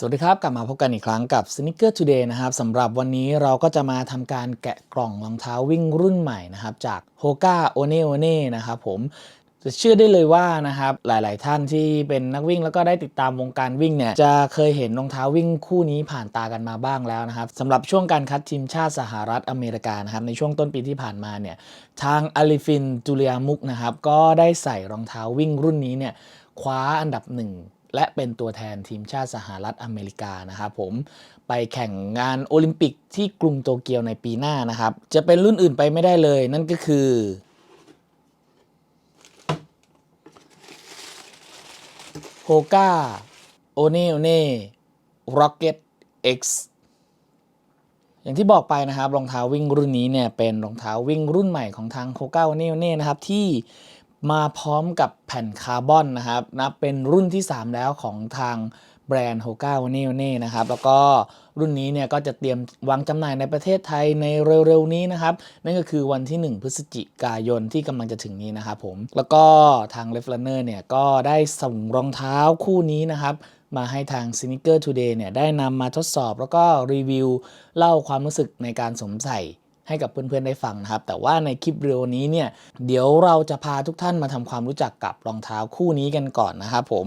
สวัสดีครับ กลับมาพบกันอีกครั้งกับ Sneaker Today นะครับสำหรับวันนี้เราก็จะมาทำการแกะกล่องรองเท้าวิ่งรุ่นใหม่นะครับ จาก Hoka One One นะครับผมจะเชื่อได้เลยว่านะครับหลาย ๆ ท่านที่เป็นนักวิ่งแล้วก็ได้ติดตามวงการวิ่งเนี่ยจะเคยเห็นรองเท้าวิ่งคู่นี้ผ่านตากันมาบ้างแล้วนะครับสำหรับช่วงการคัดทีมชาติสหรัฐอเมริกานะครับในช่วงต้นปีที่ผ่านมาเนี่ยทางอลิฟินจูเลียมุกนะครับก็ได้ใส่รองเท้าวิ่งรุ่นนี้เนี่ยคว้าอันดับหนึ่ง และเป็นตัวแทนทีมชาติสหรัฐอเมริกานะครับผมไปแข่งงานโอลิมปิกที่กรุงโตเกียวในปีหน้านะครับ จะเป็นรุ่นอื่นไปไม่ได้เลย นั่นก็คือ โฮก้าโอเนโอเน่ร็อกเก็ต X อย่างที่บอกไปนะครับรองเท้าวิ่งรุ่นนี้เนี่ยเป็นรองเท้าวิ่งรุ่นใหม่ของทางโ o ก้าเน่เน่นะครับที่ มาพร้อมกับแผ่นคาร์บอนนะครับนับเป็นรุ่นที่ 3 แล้วของทางแบรนด์โ o ก้าเน่เน่นะครับแล้วก็รุ่นนี้เนี่ยก็จะเตรียมวางจำหน่ายในประเทศไทยในเร็วๆนี้นะครับ นั่นก็คือวันที่ 1 พฤศจิกายนที่กำลังจะถึงนี้นะครับผมแล้วก็ทาง r e f l u n n e r เนี่ยก็ได้ส่งรองเท้าคู่นี้นะครับ มาให้ทาง Sneaker Today เนี่ยได้นำมาทดสอบแล้วก็รีวิว เล่าความรู้สึกในการสวมใส่ ให้กับเพื่อนๆได้ฟังนะครับ แต่ว่าในคลิปวิดีโอนี้เนี่ยเดี๋ยวเราจะพาทุกท่านมาทำความรู้จักกับรองเท้าคู่นี้กันก่อนนะครับผม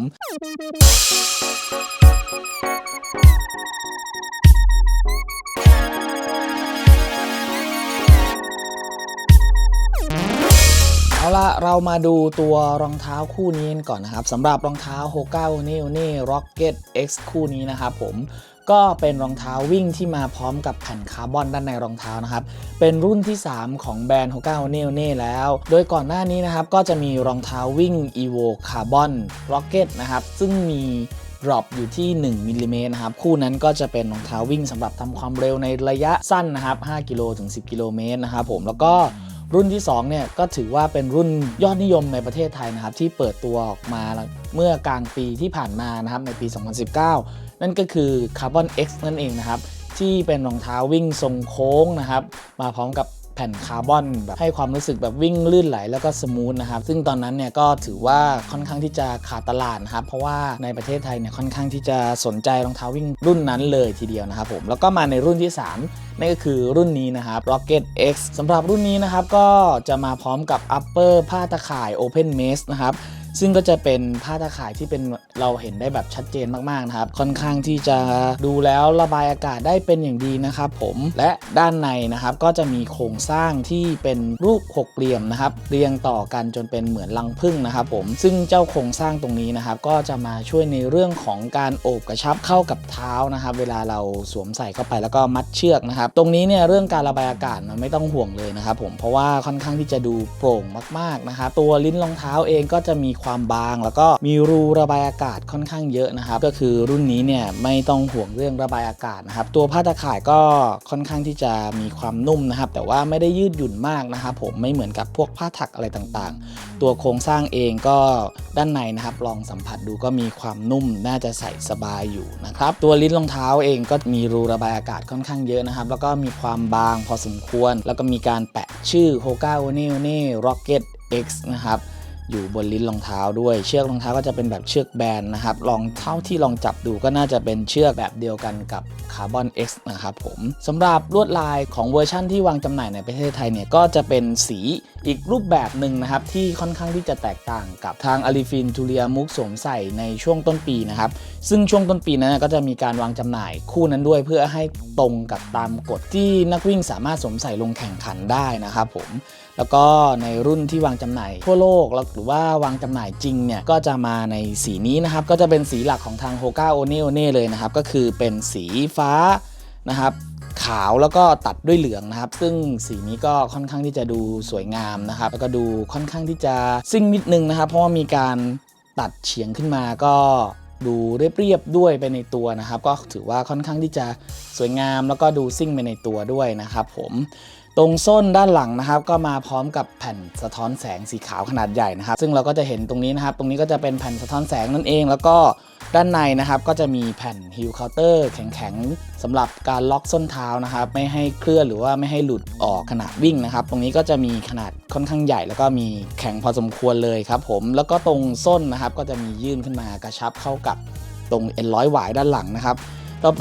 เอาละเรามาดูตัวรองเท้าคู่นี้กันก่อนนะครับสำหรับรองเท้า Hoka One One Rocket X คู่นี้นะครับผม ก็เป็นรองเท้าวิ่งที่มาพร้อมกับแผ่นคาร์บอนด้านในรองเท้านะครับ เป็นรุ่นที่ 3 ของแบรนด์ Hoka One One แล้ว โดยก่อนหน้านี้นะครับ ก็จะมีรองเท้าวิ่ง Evo Carbon Rocket นะครับ ซึ่งมีดรอปอยู่ที่ 1มิลลิเมตรนะครับ คู่นั้นก็จะเป็นรองเท้าวิ่งสำหรับทำความเร็วในระยะสั้นนะครับ 5 กิโลถึง 10 กิโลเมตรนะครับผมแล้วก็รุ่นที่2เนี่ยก็ถือว่าเป็นรุ่นยอดนิยมในประเทศไทยนะครับ ที่เปิดตัวออกมาเมื่อกลางปีที่ผ่านมานะครับในปี 2019 นั่นก็คือ Carbon X นั่นเองนะครับ ที่เป็นรองเท้าวิ่งทรงโค้งนะครับ มาพร้อมกับแผ่นคาร์บอนแบบให้ความรู้สึกแบบวิ่งลื่นไหลแล้วก็สมูทนะครับ ซึ่งตอนนั้นเนี่ยก็ถือว่าค่อนข้างที่จะขาดตลาดนะครับ เพราะว่าในประเทศไทยเนี่ยค่อนข้างที่จะสนใจรองเท้าวิ่งรุ่นนั้นเลยทีเดียวนะครับผม แล้วก็มาในรุ่นที่ 3 นั่นก็คือรุ่นนี้นะครับ Rocket X สำหรับรุ่นนี้นะครับก็จะมาพร้อมกับ upper ผ้าตะข่าย Open Mesh นะครับ ซึ่งก็จะเป็นผ้าตาข่ายที่เป็นเราเห็นได้แบบชัดเจนมากๆนะครับ ค่อนข้างที่จะดูแล้วระบายอากาศได้เป็นอย่างดีนะครับผมและด้านในนะครับก็จะมีโครงสร้างที่เป็นรูปหกเหลี่ยมนะครับ เรียงต่อกันจนเป็นเหมือนรังผึ้งนะครับผมซึ่งเจ้าโครงสร้างตรงนี้นะครับ ก็จะมาช่วยในเรื่องของการโอบกระชับเข้ากับเท้านะครับ เวลาเราสวมใส่เข้าไปแล้วก็มัดเชือกนะครับ ตรงนี้เนี่ยเรื่องการระบายอากาศมันไม่ต้องห่วงเลยนะครับผมเพราะว่าค่อนข้างที่จะดูโปร่งมากๆนะครับตัวลิ้นรองเท้าเองก็จะมีความบาง แล้วก็มีรูระบายอากาศค่อนข้างเยอะนะครับ ก็คือรุ่นนี้เนี่ยไม่ต้องห่วงเรื่องระบายอากาศนะครับ ตัวผ้าตะข่ายก็ค่อนข้างที่จะมีความนุ่มนะครับ แต่ว่าไม่ได้ยืดหยุ่นมากนะครับ ผมไม่เหมือนกับพวกผ้าถักอะไรต่างๆ ตัวโครงสร้างเองก็ด้านในนะครับ ลองสัมผัสดูก็มีความนุ่มน่าจะใส่สบายอยู่นะครับ ตัวลิ้นรองเท้าเองก็มีรูระบายอากาศค่อนข้างเยอะนะครับ แล้วก็มีความบางพอสมควร แล้วก็มีการแปะชื่อ Hoka One One Rocket X นะครับ อยู่บนลิ้นรองเท้าด้วย เชือกรองเท้าก็จะเป็นแบบเชือกแบนนะครับ ลองเท่าที่ลองจับดูก็น่าจะเป็นเชือกแบบเดียวกันกับคาร์บอน X นะครับผมสำหรับลวดลายของเวอร์ชั่นที่วางจำหน่ายในประเทศไทยเนี่ยก็จะเป็นสีอีกรูปแบบหนึ่งนะครับที่ค่อนข้างที่จะแตกต่างกับทางอลิฟินทูเรียมุกสวมใส่ในช่วงต้นปีนะครับ ซึ่งช่วงต้นปีนั้นก็จะมีการวางจำหน่ายคู่นั้นด้วย เพื่อให้ตรงกับตามกฎที่นักวิ่งสามารถสวมใส่ลงแข่งขันได้นะครับผม แล้วก็ในรุ่นที่วางจำหน่ายทั่วโลกหรือว่าวางจำหน่ายจริงเนี่ยก็จะมาในสีนี้นะครับ ก็จะเป็นสีหลักของทาง Hoka One One เลยนะครับ ก็คือเป็นสีฟ้านะครับขาวแล้วก็ตัดด้วยเหลืองนะครับ ซึ่งสีนี้ก็ค่อนข้างที่จะดูสวยงามนะครับ แล้วก็ดูค่อนข้างที่จะซิ่งนิดนึงนะครับ เพราะว่ามีการตัดเฉียงขึ้นมาก็ ดูเรียบๆด้วยไปในตัวนะครับ ก็ถือว่าค่อนข้างที่จะสวยงามแล้วก็ดูซิ่งไปในตัวด้วยนะครับผมตรงส้นด้านหลังนะครับ ก็มาพร้อมกับแผ่นสะท้อนแสงสีขาวขนาดใหญ่นะครับ ซึ่งเราก็จะเห็นตรงนี้นะครับ ตรงนี้ก็จะเป็นแผ่นสะท้อนแสงนั่นเอง แล้วก็ ด้านในนะครับก็จะมีแผ่นฮิลเคาน์เตอร์แข็งๆสำหรับการล็อกส้นเท้านะครับ ไม่ให้เคลื่อนหรือว่าไม่ให้หลุดออกขณะวิ่งนะครับ ตรงนี้ก็จะมีขนาดค่อนข้างใหญ่ แล้วก็มีแข็งพอสมควรเลยครับผมแล้วก็ตรงส้นนะครับก็จะมียื่นขึ้นมากระชับเข้ากับตรงเอ็นร้อยหวายด้านหลังนะครับ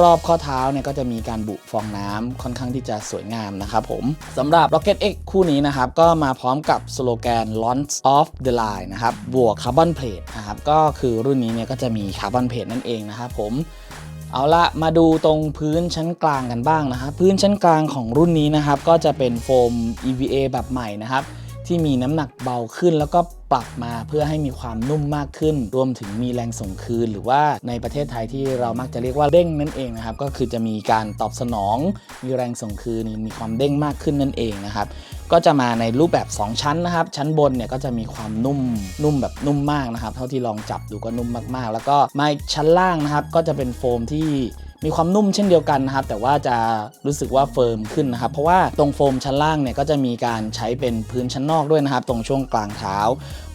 รอบๆข้อเท้าเนี่ยก็จะมีการบุฟองน้ำค่อนข้างที่จะสวยงามนะครับผมสำหรับ Rocket X คู่นี้นะครับก็มาพร้อมกับสโลแกน Launch of the Line นะครับบวกคาร์บอนเพลทนะครับก็คือรุ่นนี้เนี่ยก็จะมีคาร์บอนเพลทนั่นเองนะครับผมเอาละมาดูตรงพื้นชั้นกลางกันบ้างนะครับพื้นชั้นกลางของรุ่นนี้นะครับก็จะเป็นโฟม EVA แบบใหม่นะครับที่มีน้ำหนักเบาขึ้นแล้วก็ ปรับมาเพื่อให้มีความนุ่มมากขึ้น รวมถึงมีแรงส่งคืน หรือว่าในประเทศไทยที่เรามักจะเรียกว่าเด้งนั่นเองนะครับ ก็คือจะมีการตอบสนอง มีแรงส่งคืน มีความเด้งมากขึ้นนั่นเองนะครับ ก็จะมาในรูปแบบ 2 ชั้นนะครับ ชั้นบนเนี่ยก็จะมีความนุ่ม นุ่มแบบนุ่มมากนะครับ เท่าที่ลองจับดูก็นุ่มมากๆ แล้วก็มาอีกชั้นล่างนะครับ ก็จะเป็นโฟมที่ มีความนุ่มเช่นเดียวกันนะครับ แต่ว่าจะรู้สึกว่าเฟิร์มขึ้นนะครับ เพราะว่าตรงโฟมชั้นล่างเนี่ยก็จะมีการใช้เป็นพื้นชั้นนอกด้วยนะครับ ตรงช่วงกลางเท้า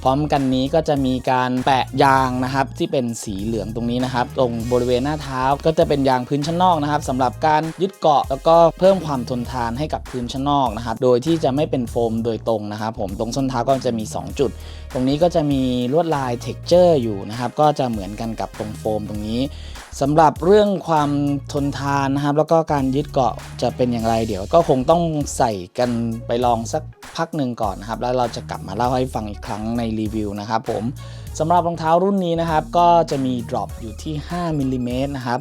พร้อมกันนี้ก็จะมีการแปะยางนะครับที่เป็นสีเหลืองตรงนี้นะครับตรงบริเวณหน้าเท้าก็จะเป็นยางพื้นชั้นนอกนะครับสำหรับการยึดเกาะแล้วก็เพิ่มความทนทานให้กับพื้นชั้นนอกนะครับโดยที่จะไม่เป็นโฟมโดยตรงนะครับผมตรงส้นเท้าก็จะมี 2 จุด ตรงนี้ก็จะมีลวดลาย t e x t อร์อยู่นะครับก็จะเหมือนกันกับตรงโฟมตรงนี้สำหรับเรื่องความทนทานนะครับ แล้วก็การยึดเกาะจะเป็นอย่างไร เดี๋ยวก็คงต้องใส่กันไปลองสักพักหนึ่งก่อนนะครับ แล้วเราจะกลับมาเล่าให้ฟังอีกครั้งในรีวิวนะครับผมสำหรับรองเท้ารุ่นนี้นะครับ ก็จะมี drop อยู่ที่ 5มิลลิเมตรนะครับ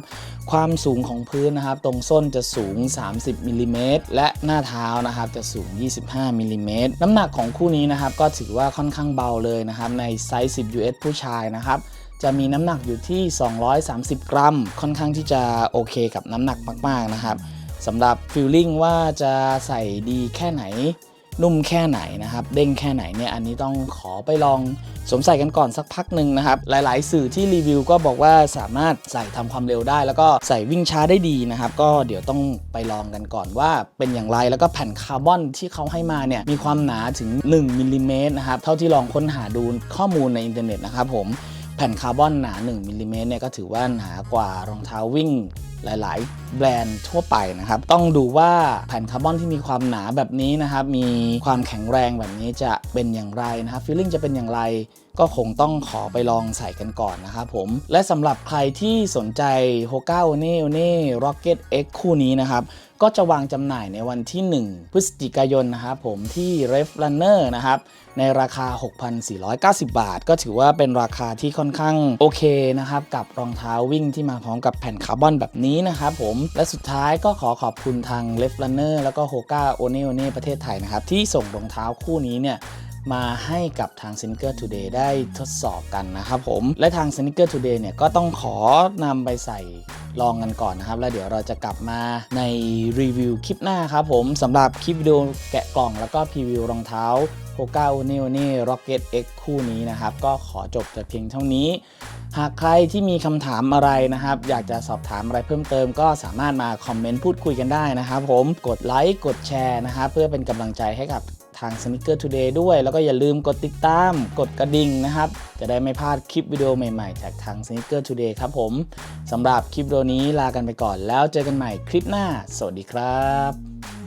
ความสูงของพื้นนะครับ ตรงส้นจะสูง 30มิลลิเมตรและหน้าเท้านะครับ จะสูง 25มิลลิเมตรน้ำหนักของคู่นี้นะครับ ก็ถือว่าค่อนข้างเบาเลยนะครับ ในไซส์ 10 US ผู้ชายนะครับจะมีน้ำหนักอยู่ที่ 230 กรัม ค่อนข้างที่จะโอเคกับน้ำหนักมาก ๆ นะครับสำหรับฟิลลิ่งว่าจะใส่ดีแค่ไหน นุ่มแค่ไหนนะครับเด้งแค่ไหนเนี่ยอันนี้ต้องขอไปลองสวมใส่กันก่อนสักพักหนึ่งนะครับหลาย ๆ สื่อที่รีวิวก็บอกว่าสามารถใส่ทำความเร็วได้ แล้วก็ใส่วิ่งช้าได้ดีนะครับก็เดี๋ยวต้องไปลองกันก่อนว่าเป็นอย่างไรแล้วก็แผ่นคาร์บอนที่เขาให้มาเนี่ยมีความหนาถึง 1มิลลิเมตรนะครับเท่าที่ลองค้นหาดูข้อมูลในอินเทอร์เน็ตนะครับผมแผ่นคาร์บอนหนา 1มิลลิเมตรเนี่ยก็ถือว่าหนากว่ารองเท้าวิ่ง หลาย ๆ แบรนด์ทั่วไปนะครับ ต้องดูว่าแผ่นคาร์บอนที่มีความหนาแบบนี้นะครับ มีความแข็งแรงแบบนี้จะเป็นอย่างไรนะครับฟีลลิ่งจะเป็นอย่างไร ก็คงต้องขอไปลองใส่กันก่อนนะครับผม และสำหรับใครที่สนใจ Hoka One One Rocket X คู่นี้นะครับ ก็จะวางจำหน่ายในวันที่ 1 พฤศจิกายนนะครับผมที่ Ref Runner นะครับ ในราคา 6,490 บาท ก็ถือว่าเป็นราคาที่ค่อนข้างโอเคนะครับ กับรองเท้าวิ่งที่มาพร้อมกับแผ่นคาร์บอนแบบนี้นะครับผม และสุดท้ายก็ขอขอบคุณทาง Ref Runner แล้วก็ Hoka One One ประเทศไทยนะครับ ที่ส่งรองเท้าคู่นี้เนี่ย มาให้กับทาง s n e a k e r Today ได้ทดสอบกันนะครับผม และทาง s n e a k e r Today เนี่ยก็ต้องขอนำไปใส่ลองกันก่อนนะครับ แล้วเดี๋ยวเราจะกลับมาในรีวิวคลิปหน้าครับผมสำหรับคลิปวิดีโอแกะกล่องแล้วก็พรีวิวรองเท้า Hoka One One Rocket X คู่นี้นะครับ ก็ขอจบแต่เพียงเท่านี้ หากใครที่มีคำถามอะไรนะครับ อยากจะสอบถามอะไรเพิ่มเติม ก็สามารถมาคอมเมนต์พูดคุยกันได้นะครับผมกดไลค์กดแชร์นะครับเพื่อเป็นกำลังใจให้กับ ทาง Sneaker Today ด้วย แล้วก็อย่าลืมกดติดตาม กดกระดิ่งนะครับ จะได้ไม่พลาดคลิปวิดีโอใหม่ๆ จากทาง Sneaker Today ครับผมสำหรับคลิปวิดีโอนี้ลากันไปก่อนแล้วเจอกันใหม่คลิปหน้า สวัสดีครับ